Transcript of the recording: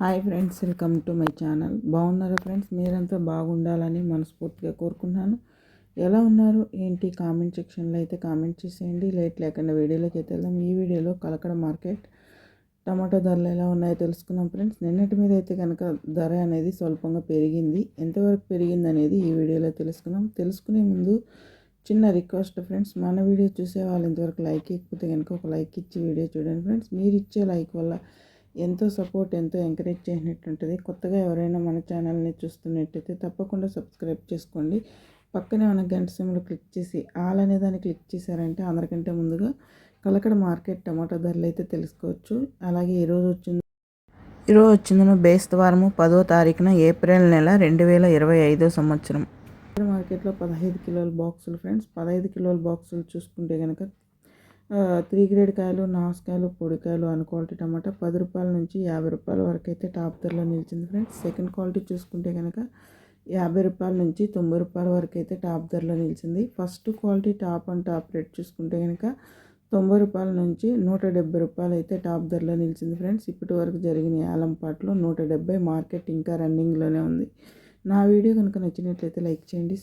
Hi friends welcome to my channel. బాగున్నారా friends? మీరంతా బాగుండాలని మనస్ఫూర్తిగా కోరుకున్నాను ఎలా ఉన్నారు? ఏంటి? కామెంట్ సెక్షన్లో అయితే కామెంట్ చేసేయండి. లేట్ లేకుండా వీడియోలోకి అయితే వెళ్దాం. ఈ వీడియోలో కలకడ మార్కెట్ టమాటో ధరలు ఎలా ఉన్నాయో తెలుసుకుందాం ఫ్రెండ్స్. నిన్నటి మీద అయితే కనుక ధర అనేది స్వల్పంగా పెరిగింది. ఎంతవరకు పెరిగింది అనేది ఈ వీడియోలో తెలుసుకుందాం. తెలుసుకునే ముందు చిన్న రిక్వెస్ట్ ఫ్రెండ్స్. మన వీడియో చూసే వాళ్ళు ఇంతవరకు లైక్ ఇకపోతే కనుక ఒక లైక్ ఇచ్చి వీడియో చూడండి ఫ్రెండ్స్. మీరు ఇచ్చే లైక్ వల్ల ఎంతో సపోర్ట్ ఎంతో ఎంకరేజ్ చేసినట్టు ఉంటుంది కొత్తగా ఎవరైనా మన ఛానల్ని చూస్తున్నట్టయితే తప్పకుండా సబ్స్క్రైబ్ చేసుకోండి. పక్కనే మన గంట సిమ్లో క్లిక్ చేసి ఆల్ అనే దాన్ని క్లిక్ చేశారంటే అందరికంటే ముందుగా కలకడ మార్కెట్ టమాటా ధరలు అయితే తెలుసుకోవచ్చు. అలాగే ఈరోజు వచ్చింది ఈరోజు వచ్చిందను బేస్తవారము పదో తారీఖున ఏప్రిల్ నెల రెండు వేల ఇరవై ఐదో సంవత్సరం. మార్కెట్లో పదహైదు కిలోల బాక్సులు ఫ్రెండ్స్ పదహైదు కిలోల బాక్సులు చూసుకుంటే కనుక త్రీ గ్రేడ్ కాయలు నాసుకాయలు పొడికాయలు అన్ క్వాలిటీ టమాటా పది రూపాయల నుంచి యాభై రూపాయల వరకు అయితే టాప్ ధరలో నిలిచింది ఫ్రెండ్స్. సెకండ్ క్వాలిటీ చూసుకుంటే కనుక యాభై రూపాయల నుంచి తొంభై రూపాయల వరకు అయితే టాప్ ధరలో నిలిచింది. First quality top and top rate చూసుకుంటే కనుక తొంభై రూపాయల నుంచి నూట డెబ్బై రూపాయలు అయితే టాప్ ధరలో నిలిచింది ఫ్రెండ్స్. ఇప్పటి వరకు జరిగిన యాలంపాట్లో నూట డెబ్బై మార్కెట్ ఇంకా రన్నింగ్లోనే ఉంది. నా వీడియో కనుక నచ్చినట్లయితే లైక్ చేయండి